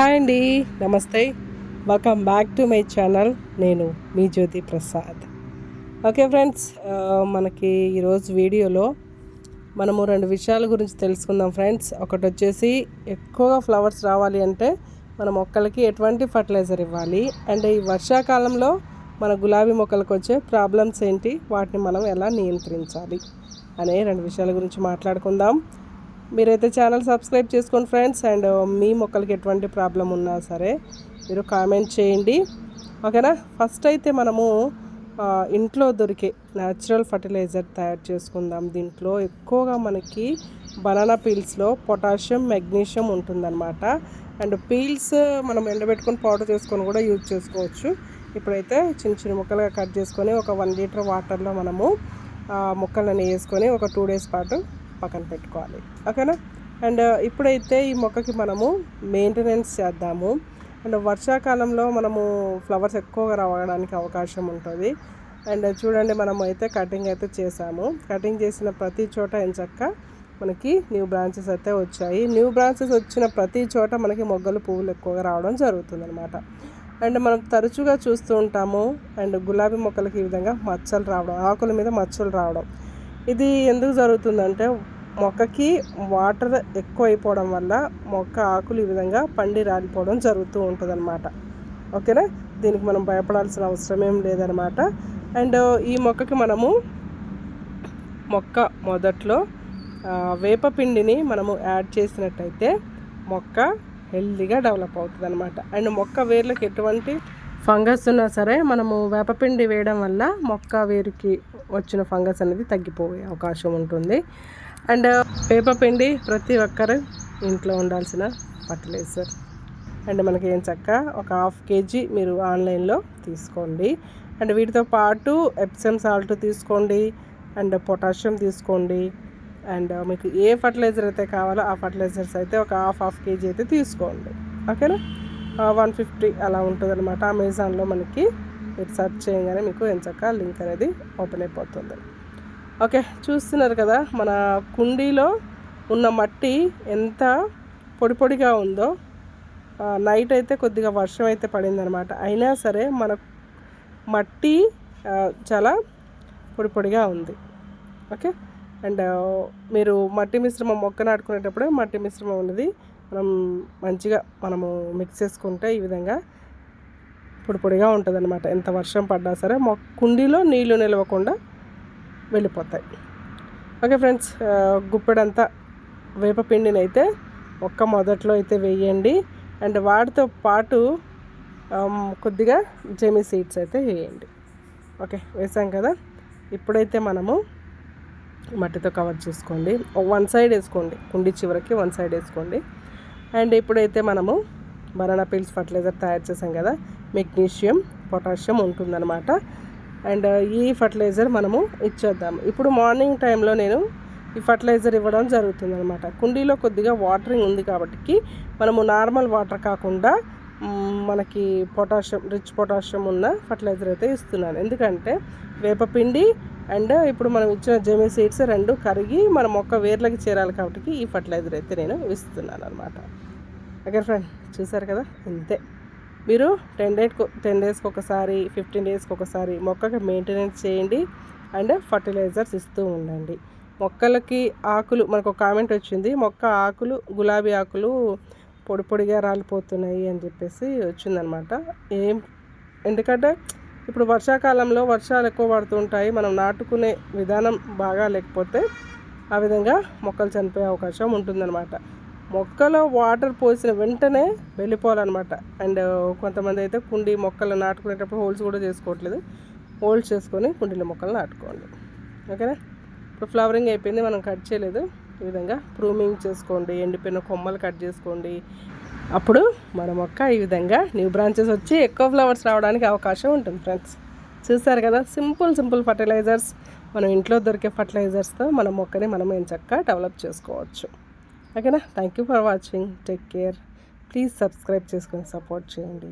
Hi అండి నమస్తే. Welcome back to my channel నేను మీ జ్యోతి ప్రసాద్. ఓకే ఫ్రెండ్స్ మనకి ఈరోజు వీడియోలో మనము రెండు విషయాల గురించి తెలుసుకుందాం ఫ్రెండ్స్ ఒకటి వచ్చేసి ఎక్కువగా ఫ్లవర్స్ రావాలి అంటే మన మొక్కలకి ఎటువంటి ఫర్టిలైజర్ ఇవ్వాలి? అండ్ ఈ వర్షాకాలంలో మన గులాబీ మొక్కలకు వచ్చే ప్రాబ్లమ్స్ ఏంటి? వాటిని మనం ఎలా నియంత్రించాలి? అనే రెండు విషయాల గురించి మాట్లాడుకుందాం. మీరైతే ఛానల్ సబ్స్క్రైబ్ చేసుకోండి ఫ్రెండ్స్. అండ్ uh, మీ మొక్కలకి ఎటువంటి ప్రాబ్లం ఉన్నా సరే మీరు కామెంట్ చేయండి. ఓకేనా? ఫస్ట్ అయితే మనము ఇంట్లో దొరికే న్యాచురల్ ఫర్టిలైజర్ తయారు చేసుకుందాం. దీంట్లో ఎక్కువగా మనకి బనానా పీల్స్లో పొటాషియం మెగ్నీషియం ఉంటుందన్నమాట. అండ్ పీల్స్ మనం ఎండబెట్టుకొని పౌడర్ చేసుకొని కూడా యూజ్ చేసుకోవచ్చు. ఇప్పుడైతే చిన్న చిన్న ముక్కలుగా కట్ చేసుకొని ఒక వన్ లీటర్ వాటర్లో మనము ముక్కలను వేసుకొని ఒక టూ డేస్ పాటు పక్కన పెట్టుకోవాలి. ఓకేనా? అండ్ ఇప్పుడైతే ఈ మొక్కకి మనము మెయింటెనెన్స్ చేద్దాము. అండ్ వర్షాకాలంలో మనము ఫ్లవర్స్ ఎక్కువగా రావడానికి అవకాశం ఉంటుంది. అండ్ చూడండి మనం అయితే కటింగ్ అయితే చేసాము కటింగ్ చేసిన ప్రతి చోట ఎంచక్క మనకి న్యూ బ్రాంచెస్ అయితే వచ్చాయి. న్యూ బ్రాంచెస్ వచ్చిన ప్రతి చోట మనకి మొగ్గలు పువ్వులు ఎక్కువగా రావడం జరుగుతుంది అనమాట అండ్ మనం తరచుగా చూస్తూ ఉంటాము. అండ్ గులాబీ మొక్కలకి ఈ విధంగా మచ్చలు రావడం ఆకుల మీద మచ్చలు రావడం. ఇది ఎందుకు జరుగుతుందంటే మొక్కకి వాటర్ ఎక్కువ అయిపోవడం వల్ల మొక్క ఆకులు ఈ విధంగా పండి రాలిపోవడం జరుగుతూ ఉంటుంది అనమాట ఓకేనా? దీనికి మనం భయపడాల్సిన అవసరం ఏం లేదనమాట అండ్ ఈ మొక్కకి మనము మొక్క మొదట్లో వేపపిండిని మనము యాడ్ చేసినట్టయితే మొక్క హెల్దీగా డెవలప్ అవుతుంది అనమాట అండ్ మొక్క వేర్లకు ఎటువంటి ఫంగస్ ఉన్నా సరే మనము వేపపిండి వేయడం వల్ల మొక్క వేరుకి వచ్చిన ఫంగస్ అనేది తగ్గిపోయే అవకాశం ఉంటుంది. అండ్ వేపపిండి ప్రతి ఒక్కరు ఇంట్లో ఉండాల్సిన ఫర్టిలైజర్. అండ్ మనకి ఏం చక్క ఒక హాఫ్ కేజీ మీరు ఆన్లైన్లో తీసుకోండి. అండ్ వీటితో పాటు ఎప్సమ్ సాల్ట్ తీసుకోండి. అండ్ పొటాషియం తీసుకోండి. అండ్ మీకు ఏ ఫర్టిలైజర్ అయితే కావాలో ఆ ఫర్టిలైజర్స్ అయితే ఒక హాఫ్ హాఫ్ కేజీ అయితే తీసుకోండి. ఓకేనా? వన్ ఫిఫ్టీ అలా ఉంటుంది అనమాట అమెజాన్లో మనకి మీరు సెర్చ్ చేయగానే మీకు ఎంచక్క లింక్ అనేది ఓపెన్ అయిపోతుంది. ఓకే చూస్తున్నారు కదా మన కుండీలో ఉన్న మట్టి ఎంత పొడి పొడిగా ఉందో నైట్ అయితే కొద్దిగా వర్షం అయితే పడిందనమాట అయినా సరే మన మట్టి చాలా పొడి పొడిగా ఉంది. ఓకే అండ్ మీరు మట్టి మిశ్రమం మొక్క నాటుకునేటప్పుడే మట్టి మిశ్రమం అనేది మనం మంచిగా మనము మిక్స్ చేసుకుంటే ఈ విధంగా పొడి పొడిగా ఉంటుంది అనమాట ఎంత వర్షం పడ్డా సరే మా కుండీలో నీళ్ళు నిలవకుండా వెళ్ళిపోతాయి. ఓకే ఫ్రెండ్స్ గుప్పెడంతా వేపపిండినైతే ఒక్క మొదట్లో అయితే వేయండి. అండ్ వాటితో పాటు కొద్దిగా జెమీ సీడ్స్ అయితే వేయండి. ఓకే వేసాం కదా? ఇప్పుడైతే మనము మట్టితో కవర్ చేసుకోండి. వన్ సైడ్ వేసుకోండి. కుండి చివరికి వన్ సైడ్ వేసుకోండి. అండ్ ఇప్పుడైతే మనము బనానా పీల్స్ ఫర్టిలైజర్ తయారు చేసాం కదా మెగ్నీషియం పొటాషియం ఉంటుందన్నమాట. అండ్ ఈ ఫర్టిలైజర్ మనము ఇచ్చేద్దాం. ఇప్పుడు మార్నింగ్ టైంలో నేను ఈ ఫర్టిలైజర్ ఇవ్వడం జరుగుతుంది అనమాట కుండీలో కొద్దిగా వాటరింగ్ ఉంది కాబట్టి మనము నార్మల్ వాటర్ కాకుండా మనకి పొటాషియం రిచ్ పొటాషియం ఉన్న ఫర్టిలైజర్ అయితే ఇస్తున్నాను. ఎందుకంటే వేపపిండి అండ్ ఇప్పుడు మనం ఇచ్చిన జెమీ సీడ్స్ రెండు కరిగి మన మొక్క వేర్లకి చేరాలి కాబట్టి ఈ ఫర్టిలైజర్ అయితే నేను ఇస్తున్నాను అనమాట ఓకే ఫ్రెండ్ చూసారు కదా? ఇంతే. మీరు టెన్ డేట్ టెన్ డేస్కి ఒకసారి ఫిఫ్టీన్ డేస్కి ఒకసారి మొక్కకి మెయింటెనెన్స్ చేయండి అండ్ ఫర్టిలైజర్స్ ఇస్తూ ఉండండి. మొక్కలకి ఆకులు మనకు ఒక కామెంట్ వచ్చింది మొక్క ఆకులు గులాబీ ఆకులు పొడి పొడిగా రాలిపోతున్నాయి అని చెప్పేసి వచ్చిందనమాట ఏం ఎందుకంటే ఇప్పుడు వర్షాకాలంలో వర్షాలు ఎక్కువ పడుతుంటాయి. మనం నాటుకునే విధానం బాగా లేకపోతే ఆ విధంగా మొక్కలు చనిపోయే అవకాశం ఉంటుందన్నమాట. మొక్కలో వాటర్ పోసిన వెంటనే వెళ్ళిపోవాలన్నమాట. అండ్ కొంతమంది అయితే కుండీ మొక్కలు నాటుకునేటప్పుడు హోల్స్ కూడా చేసుకోవట్లేదు. హోల్స్ చేసుకొని కుండీలో మొక్కలు నాటుకోండి. ఓకేనా? ఇప్పుడు ఫ్లవరింగ్ అయిపోయింది. మనం కట్ చేయలేదు. ఈ విధంగా ప్రూమింగ్ చేసుకోండి. ఎండిపోయిన కొమ్మలు కట్ చేసుకోండి. అప్పుడు మన మొక్క ఈ విధంగా న్యూ బ్రాంచెస్ వచ్చి ఎక్కువ ఫ్లవర్స్ రావడానికి అవకాశం ఉంటుంది ఫ్రెండ్స్ చూసారు కదా? సింపుల్ సింపుల్ ఫర్టిలైజర్స్ మనం ఇంట్లో దొరికే ఫర్టిలైజర్స్తో మన మొక్కని మనం ఎంచక్క డెవలప్ చేసుకోవచ్చు. ఓకేనా? Thank you for watching take care please subscribe చేసుకొని సపోర్ట్ చేయండి.